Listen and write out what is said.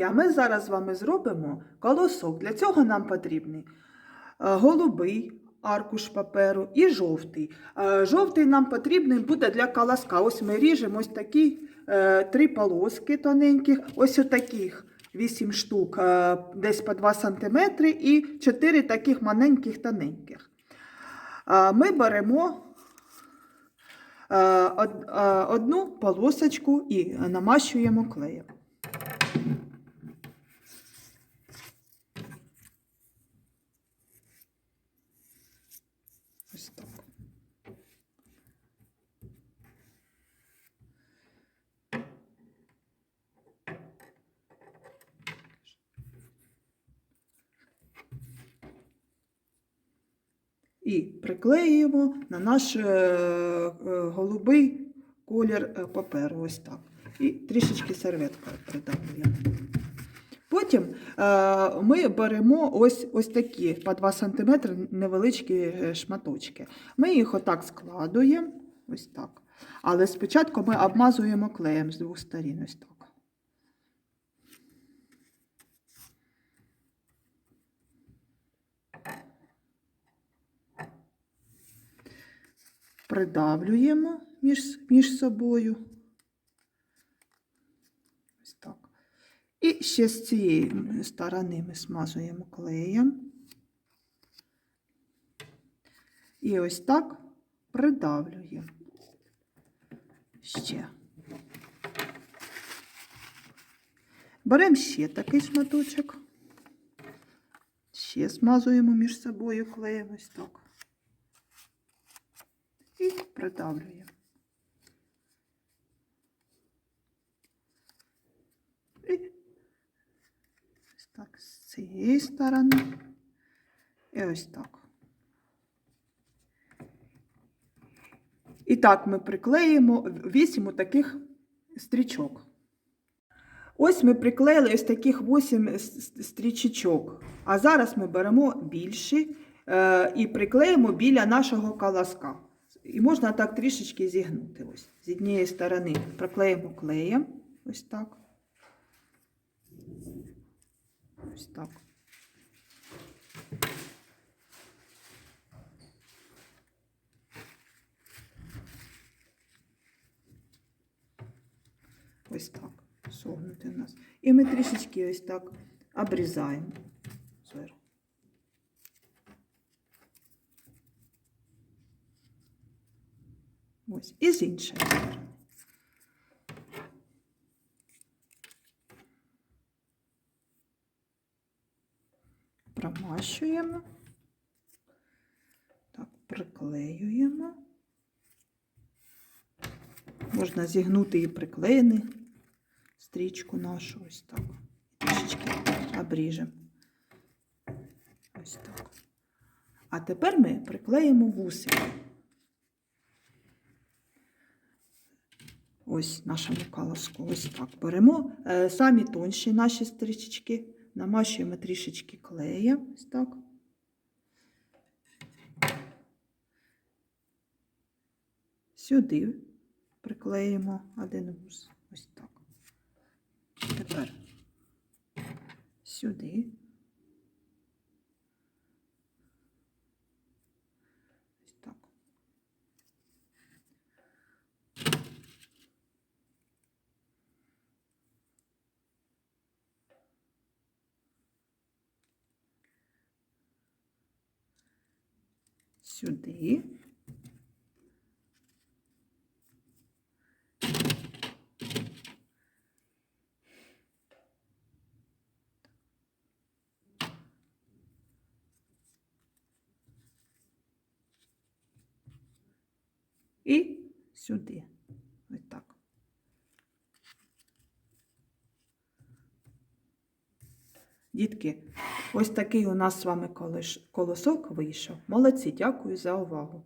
А ми зараз з вами зробимо колосок. Для цього нам потрібний е, голубий аркуш паперу і жовтий. Е, Жовтий нам потрібний буде для колоска. Ось ми ріжемо ось такі е, три полоски тоненьких, ось таких 8 штук, десь по 2 см і 4 таких маленьких тоненьких. Ми беремо од- одну полосочку і намащуємо клеєм. І приклеюємо на наш е, е, голубий колір е, паперу. Ось так. І трішечки серветкою придавлюємо. Потім ми беремо ось, ось такі по 2 см невеличкі шматочки. Ми їх отак складуємо, ось так. Але спочатку ми обмазуємо клеєм з двох сторін. Ось так. Придавлюємо між, між собою. Ось так. І ще з цієї сторони ми смазуємо клеєм. І ось так придавлюємо. Ще. Беремо ще такий шматочок. Ще смазуємо між собою клеєм ось так. І придавлюємо. І ось так з цієї сторони. І ось так. І так ми приклеїмо вісім таких стрічок. Ось ми приклеїли ось таких 8 стрічечок. А зараз ми беремо більші е, і приклеїмо біля нашого колоска. І можна так трішечки зігнути. Ось. З однієї сторони приклеїмо клеєм. Ось так. Ось так. Ось так. Согнути у нас. І ми трішечки ось так обрізаємо Ось. І з іншої сторони. Промащуємо. Так, приклеюємо. Можна зігнути і приклеєний стрічку нашу ось так. Трішечки обріжемо. Ось так. А тепер ми приклеїмо вусики. Ось нашому колоску. Ось так. Беремо е, самі тонші наші стрічечки, намащуємо трішечки клеєм. Ось так. Сюди приклеїмо один вус. Ось так. Тепер сюди. Ось так. Сюди. І сюди. Ось так. Дітки, ось такий у нас з вами колосок вийшов. Молодці, дякую за увагу.